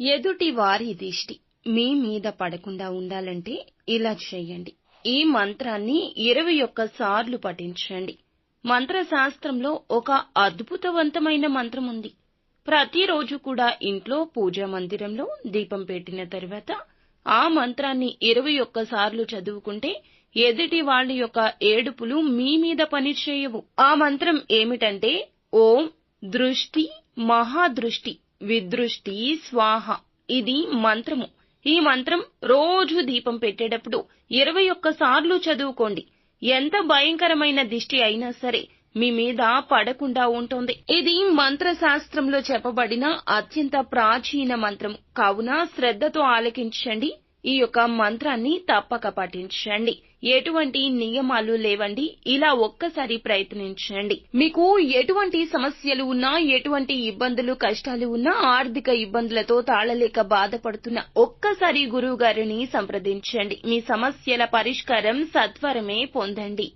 ఎదుటి వారి దిష్టి మీ మీద పడకుండా ఉండాలంటే ఇలా చేయండి. ఈ మంత్రాన్ని ఇరవై ఒక్క సార్లు పఠించండి. మంత్రశాస్త్రంలో ఒక అద్భుతవంతమైన మంత్రం ఉంది. ప్రతిరోజు కూడా ఇంట్లో పూజా మందిరంలో దీపం పెట్టిన తర్వాత ఆ మంత్రాన్ని ఇరవై సార్లు చదువుకుంటే ఎదుటి వాళ్ళ యొక్క ఏడుపులు మీ మీద పనిచేయవు ఆ మంత్రం ఏమిటంటే ఓం దృష్టి మహాదృష్టి విదృష్టి స్వాహ. ఇది మంత్రము. ఈ మంత్రం రోజు దీపం పెట్టేటప్పుడు ఇరవై సార్లు చదువుకోండి. ఎంత భయంకరమైన దిష్టి అయినా సరే మీ మీద పడకుండా ఉంటుంది. ఇది మంత్రశాస్త్రంలో చెప్పబడిన అత్యంత ప్రాచీన మంత్రం కావున శ్రద్ధతో ఆలకించండి. ఈ యొక్క మంత్రాన్ని తప్పక పఠించండి. ఎటువంటి నియమాలు లేవండి. ఇలా ఒక్కసారి ప్రయత్నించండి. మీకు ఎటువంటి సమస్యలు ఉన్నా ఎటువంటి ఇబ్బందులు కష్టాలు ఉన్నా ఆర్థిక ఇబ్బందులతో తాళలేక బాధపడుతున్న ఒక్కసారి గురువు గారిని సంప్రదించండి. మీ సమస్యల పరిష్కారం సత్వరమే పొందండి.